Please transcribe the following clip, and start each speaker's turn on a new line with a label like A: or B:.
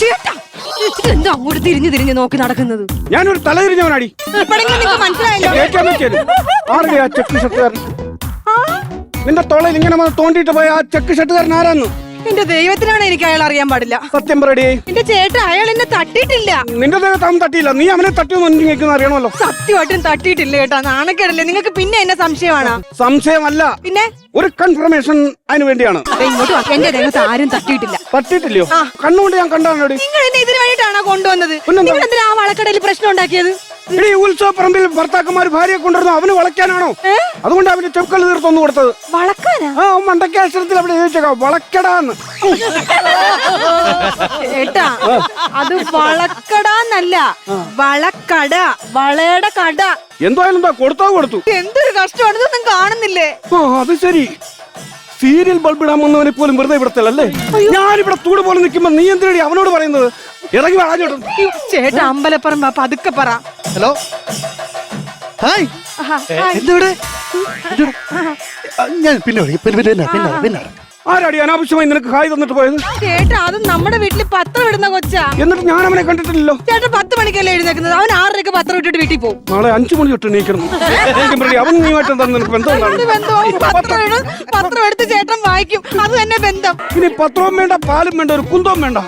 A: ചേട്ടാ എന്താ അങ്ങോട്ട് തിരിഞ്ഞു തിരിഞ്ഞു നോക്കി നടക്കുന്നത്?
B: ഞാനൊരു തലതിരിഞ്ഞവനാടി.
A: ഇപ്പോഴെങ്കിലും നിങ്ങൾക്ക് മനസ്സിലായല്ലോ.
B: നിന്റെ തൊളയിൽ ഇങ്ങനെ വന്ന് തോണ്ടിയിട്ട് പോയ ആ ചെക്ക് ഷട്ടുകാരൻ ആരാന്ന്?
A: എന്റെ ദൈവത്തിനാണ് എനിക്ക് അയാൾ അറിയാൻ പാടില്ല.
B: സത്യം പറയടി.
A: എന്റെ ചേട്ടൻ അയാൾ എന്നെ തട്ടിയിട്ടില്ല.
B: നിന്റെ ദേഹത്ത് തട്ടിയില്ല. നീ അവനെ തട്ടിയൊന്നും എനിക്ക് കേൾക്കുന്ന അറിയണമല്ലോ.
A: സത്യമായിട്ടും തട്ടിയിട്ടില്ല കേട്ടോ. നാണക്കേടല്ലേ? നിങ്ങൾക്ക് പിന്നെ എന്നെ സംശയമാണ്?
B: സംശയമല്ല.
A: പിന്നെ?
B: ഒരു കൺഫർമേഷൻ അതിന് വേണ്ടിയാണ്.
A: ഇങ്ങോട്ട് വാ. എന്റെ ദേഹത്ത് ആരും തട്ടിയിട്ടില്ല.
B: തട്ടിയിട്ടില്ലയോ? കണ്ണുകൊണ്ട് ഞാൻ കണ്ടാണോടി?
A: നിങ്ങൾ എന്നെ ഇതിനു വേണ്ടിയിട്ടാണോ കൊണ്ടുവന്നത്? നിങ്ങൾ എന്തിനാ ആ വളക്കടയിൽ പ്രശ്നം ഉണ്ടാക്കിയത്?
B: ഇനി ഉത്സവ പറമ്പിൽ ഭർത്താക്കന്മാർ ഭാര്യയെ കൊണ്ടുവരുന്നു അവന് വളയ്ക്കാനാണോ? അതുകൊണ്ട് അവന് ചെക്കൽ തീർത്തൊന്നു കൊടുത്തത്.
A: വളക്കാനാ
B: ആ മണ്ടയ്ക്ക അക്ഷരത്തിൽ അവിടെ ചോദിച്ചേക്കാം വളക്കടാന്ന്
A: അത് വളക്കടാന്നല്ല. വളക്കട വളയുടെ കട.
B: എന്തായാലും എന്താ കൊടുത്തോ കൊടുത്തു.
A: എന്തൊരു കഷ്ടമാണെന്ന് ഇതൊന്നും കാണുന്നില്ലേ?
B: ഓ അത് ശരി. സീരിയൽ ബൾബ് ഇടാൻ വന്നവനെ പോലും വെറുതെ ഇവിടത്തല്ലേ ഞാനിവിടെ തൂട് പോലെ നിൽക്കുമ്പോ നീ എന്തിനടി അവനോട് പറയുന്നത്? ഇറങ്ങി
A: അയ്യോ, ചേട്ടാ അമ്പലപ്പറമ്പ പതുക്കെ പറ.
C: ഹലോ. ഹായ്. എന്തവിടെ? ഞാൻ പിന്നെ വിളിക്കാം. പിന്നെ പിന്നെ പിന്നെ
B: ആരാടി അനാവശ്യമായി നിനക്ക് ഹായ് തന്നിട്ട് പോയത്?
A: ചേട്ടാ അത് നമ്മുടെ വീട്ടിൽ പത്രം ഇടുന്ന കൊച്ചാ.
B: എന്നിട്ട് ഞാൻ അവനെ കണ്ടിട്ടില്ലല്ലോ.
A: ചേട്ടൻ പത്ത് മണിക്കല്ലേ എഴുന്നേക്കുന്നത്? അവൻ ആറരയ്ക്ക് പത്രം ഇട്ടിട്ട് വീട്ടിൽ പോകും.
B: നാളെ അഞ്ചു മണി തൊട്ട് നീക്കണം അവൻ നീയുമായിട്ട് എന്താ നിനക്ക് ബന്ധം
A: എന്ത്
B: എന്താണ്
A: പത്രം ഇടും പത്രം എടുത്ത് ചേട്ടൻ വായിക്കും. അത് തന്നെ ബന്ധം.
B: ഇനി പത്രവും വേണ്ട പാലും വേണ്ട ഒരു കുന്തവും വേണ്ട.